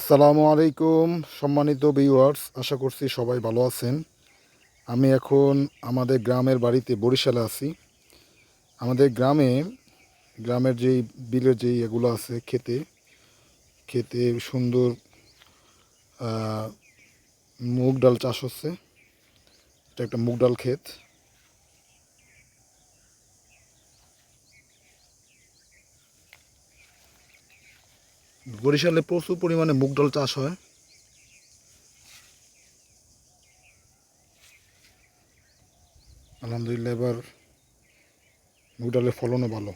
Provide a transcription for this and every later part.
আসসালামু আলাইকুম, সম্মানিত ভিউয়ার্স আশা করছি সবাই ভালো আছেন। আমি এখন আমাদের গ্রামের বাড়িতে বরিশালে আছি। আমাদের গ্রামে, গ্রামের যেই বিলের যেই এগুলো আছে খেতে খেতে সুন্দর মুগ ডাল চাষ হচ্ছে। এটা একটা মুগ ডাল ক্ষেত। বরিশালে প্রচুর পরিমাণে মুগ ডাল চাষ হয়। আলহামদুলিল্লাহ, এবার মুগ ডালের ফলনও ভালো।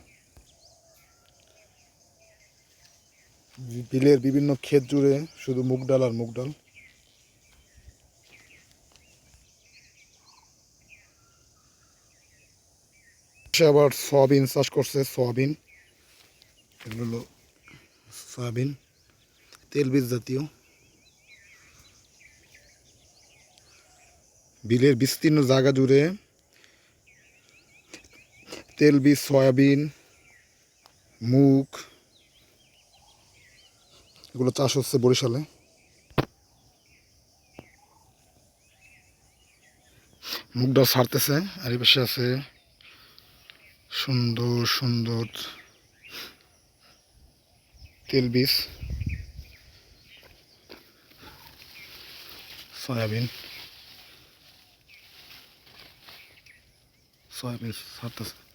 বিলের বিভিন্ন ক্ষেত জুড়ে শুধু মুগ ডাল আর মুগ ডাল। আবার সয়াবিন চাষ করছে, সয়াবিন। এগুলো সয়াবিন তেলবীজ জাতীয়। বিলের বিস্তীর্ণ জায়গা জুড়ে তেলবীজ সয়াবিন, মুগ, এগুলো চাষ হচ্ছে বরিশালে। মুগটা ছাড়তেছে, আর এই পাশে আছে সুন্দর সুন্দর তেলবীজ সয়াবিন সয়াবিন ছাড়তেছে